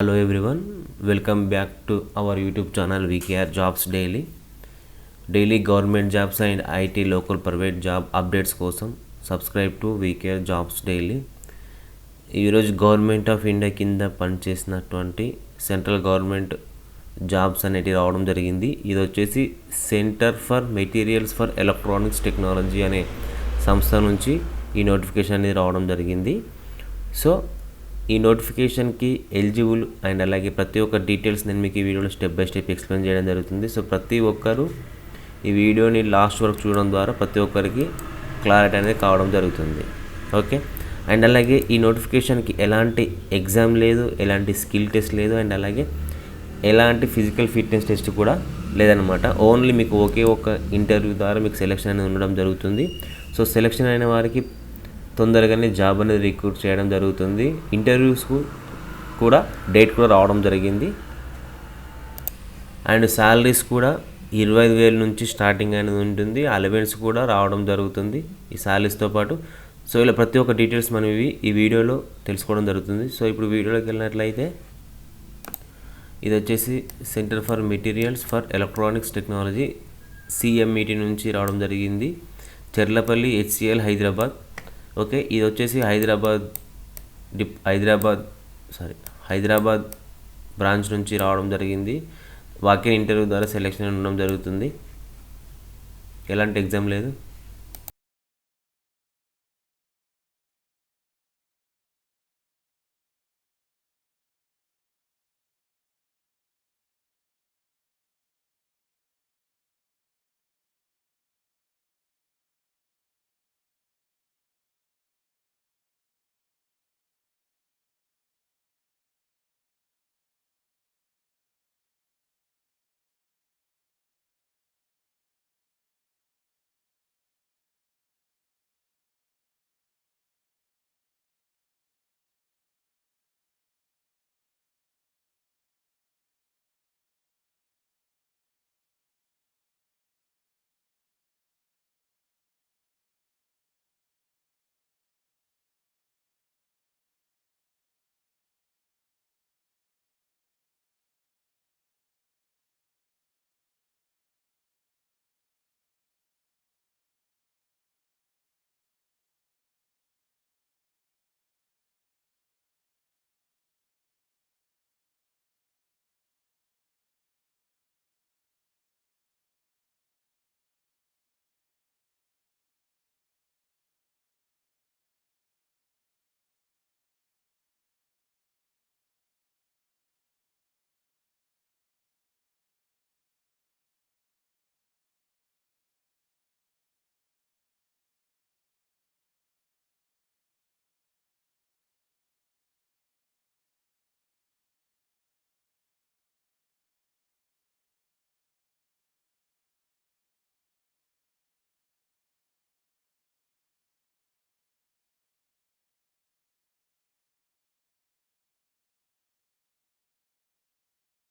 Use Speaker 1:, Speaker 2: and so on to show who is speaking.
Speaker 1: Hello everyone welcome back to our YouTube channel VKR jobs daily daily government jobs and IT local private job updates కోసం subscribe to VKR jobs daily ఈరోజు government of India కింద పనిచేసినటువంటి central government jobs అనేటివి రావడం జరిగింది. ఇది వచ్చేసి centre for materials for electronics technology అనే సంస్థ నుంచి ఈ నోటిఫికేషన్ అనేది రావడం జరిగింది. సో ఈ నోటిఫికేషన్కి ఎలిజిబుల్ అండ్ అలాగే ప్రతి ఒక్క డీటెయిల్స్ నేను మీకు ఈ వీడియోలో స్టెప్ బై స్టెప్ ఎక్స్ప్లెయిన్ చేయడం జరుగుతుంది. సో ప్రతి ఒక్కరు ఈ వీడియోని లాస్ట్ వరకు చూడడం ద్వారా ప్రతి ఒక్కరికి క్లారిటీ అనేది కావడం జరుగుతుంది. ఓకే? అండ్ అలాగే ఈ నోటిఫికేషన్కి ఎలాంటి ఎగ్జామ్ లేదు ఎలాంటి స్కిల్ టెస్ట్ లేదు అండ్ అలాగే ఎలాంటి ఫిజికల్ ఫిట్నెస్ టెస్ట్ కూడా లేదనమాట ఓన్లీ మీకు ఒకే ఒక ఇంటర్వ్యూ ద్వారా మీకు సెలెక్షన్ అనేది ఉండడం జరుగుతుంది. సో సెలెక్షన్ అయిన వారికి తొందరగానే జాబ్ అనేది రిక్రూట్ చేయడం జరుగుతుంది. ఇంటర్వ్యూస్కు కూడా డేట్ కూడా రావడం జరిగింది. అండ్ శాలరీస్ కూడా ఇరవై ఐదు వేల నుంచి స్టార్టింగ్ అనేది ఉంటుంది. అలవెన్స్ కూడా రావడం జరుగుతుంది ఈ శాలరీస్తో పాటు. సో ఇలా ప్రతి ఒక్క డీటెయిల్స్ మనం ఇవి ఈ వీడియోలో తెలుసుకోవడం జరుగుతుంది. సో ఇప్పుడు వీడియోలోకి వెళ్ళినట్లయితే ఇది వచ్చేసి centre for materials for electronics technology CMET నుంచి రావడం జరిగింది. చెర్లపల్లి హెచ్సిఎల్ హైదరాబాద్. ఓకే ఇది వచ్చేసి హైదరాబాద్ డిప్ హైదరాబాద్ సారీ హైదరాబాద్ బ్రాంచ్ నుంచి రావడం జరిగింది. వాకిన్ ఇంటర్వ్యూ ద్వారా సెలెక్షన్ ఉండడం జరుగుతుంది. ఎలాంటి ఎగ్జామ్ లేదు.